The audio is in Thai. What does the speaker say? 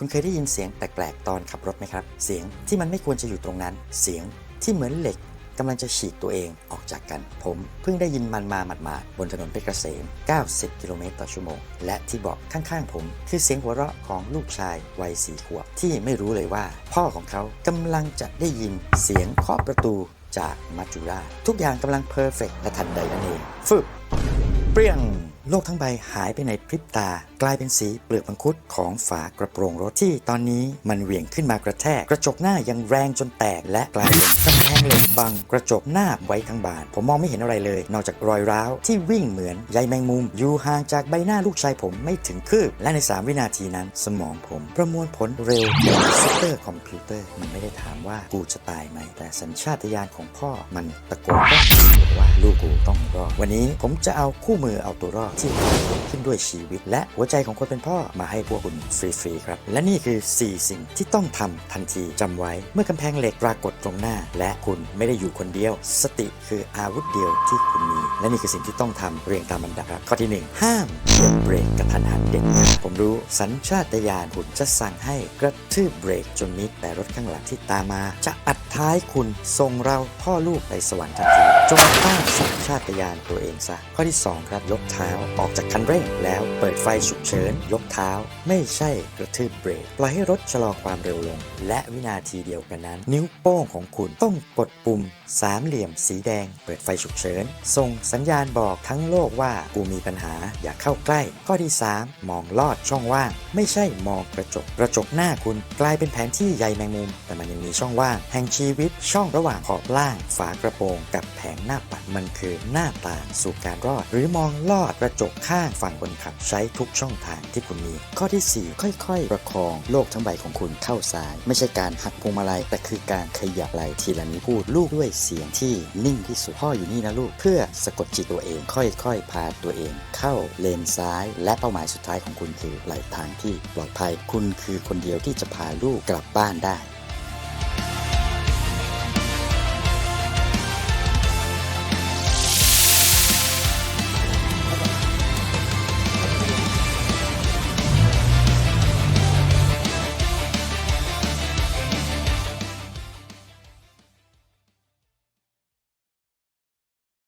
คุณเคยได้ยินเสียงแปลกๆตอนขับรถไหมครับ เสียงที่มันไม่ควรจะอยู่ตรงนั้น เสียงที่เหมือนเหล็กกำลังจะฉีกตัวเองออกจากกัน ผมเพิ่งได้ยินมันมาหมาดๆบนถนนเพชรเกษม 90 กิโลเมตรต่อชั่วโมง และที่เบอกข้างๆผม คือเสียงหัวเราะของลูกชายวัยสี่ขวบที่ไม่รู้เลยว่า พ่อของเขากำลังจะได้ยินเสียงเคาะประตูจากมัจจุราชทุกอย่างกำลังเพอร์เฟกและทันใดนั่นเองฟึบเปรี้ยง โลกทั้งใบหายไปในพริบตา กลายเป็นสีเปลือกมังคุดของฝากระโปรงรถที่ตอนนี้มันเหวี่ยงขึ้นมากระแทก กระจกหน้ายังแรงจนแตกและกลายเป็นกำแพงเหล็กบังกระจกหน้าไว้ทั้งบาน ผมมองไม่เห็นอะไรเลย นอกจากรอยร้าวที่วิ่งเหมือนใยแมงมุม อยู่ห่างจากใบหน้าลูกชายผมไม่ถึงคืบและใน 3 วินาทีนั้น สมองผมประมวลผลเร็วกว่าซุปเปอร์คอมพิวเตอร์มันไม่ได้ถามว่ากูจะตายไหม แต่สัญชาตญาณของพ่อมันตะโกนว่าลูกกูต้องรอดวันนี้ผมจะเอาคู่มือเอาตัวรอดที่ขึ้นด้วยชีวิต และหัวใจของคนเป็นพ่อมาให้พวกคุณฟรีๆครับ และนี่คือ 4 สิ่งที่ต้องทำทันทีจำไว้เมื่อกำแพงเหล็กปรากฏตรงหน้า และคุณไม่ได้อยู่คนเดียว สติคืออาวุธเดียวที่คุณมี และนี่คือสิ่งที่ต้องทำเรียงตามลำดับครับข้อที่ 1 ห้ามเหยียบเบรกกระทันหันเด็ดขาดผมรู้สัญชาตญาณคุณจะสั่งให้กระทืบเบรกจนมิดแต่รถข้างหลังที่ตามมาจะอัดท้ายคุณส่งเราพ่อลูกไปสวรรค์ทันที จงต้านสัญชาตญาณตัวเองซะ ข้อที่ 2 ครับ ยกเท้าออกจากคันเร่ง แล้วเปิดไฟฉุกเฉิน ยกเท้า ไม่ใช่กระทืบเบรก ปล่อยให้รถชะลอความเร็วลง และวินาทีเดียวกันนั้น นิ้วโป้งของคุณต้องกดปุ่มสามเหลี่ยมสีแดง เปิดไฟฉุกเฉิน ส่งสัญญาณบอกทั้งโลกว่ากูมีปัญหาอย่าเข้าใกล้ ข้อที่ 3 มองลอดช่องว่าง ไม่ใช่มองกระจก กระจกหน้าคุณกลายเป็นแผนที่ใยแมงมุม แต่มันยังมีช่องว่างแห่งชีวิตช่องระหว่างขอบล่าง ฝากระโปรงกับแผงหน้าปัดมันคือหน้าต่างสู่การรอด หรือมองลอดกระจกข้างฝั่งคนขับใช้ทุกช่องทางที่คุณมี ข้อทีสี่4 ค่อยๆ ประคองโลกทั้งใบของคุณเข้าซ้าย ไม่ใช่การหักพวงมาลัยแต่คือการขยับไหล่ทีละนิ้วพูดลูกด้วยเสียงที่นิ่งที่สุดพ่ออยู่นี่นะลูก เพื่อสะกดจิตตัวเอง ค่อยๆ พาตัวเอง เข้าเลนซ้าย และเป้าหมายสุดท้ายของคุณคือไหลทางที่ปลอดภัย คุณคือคนเดียวที่จะพาลูกกลับบ้านได้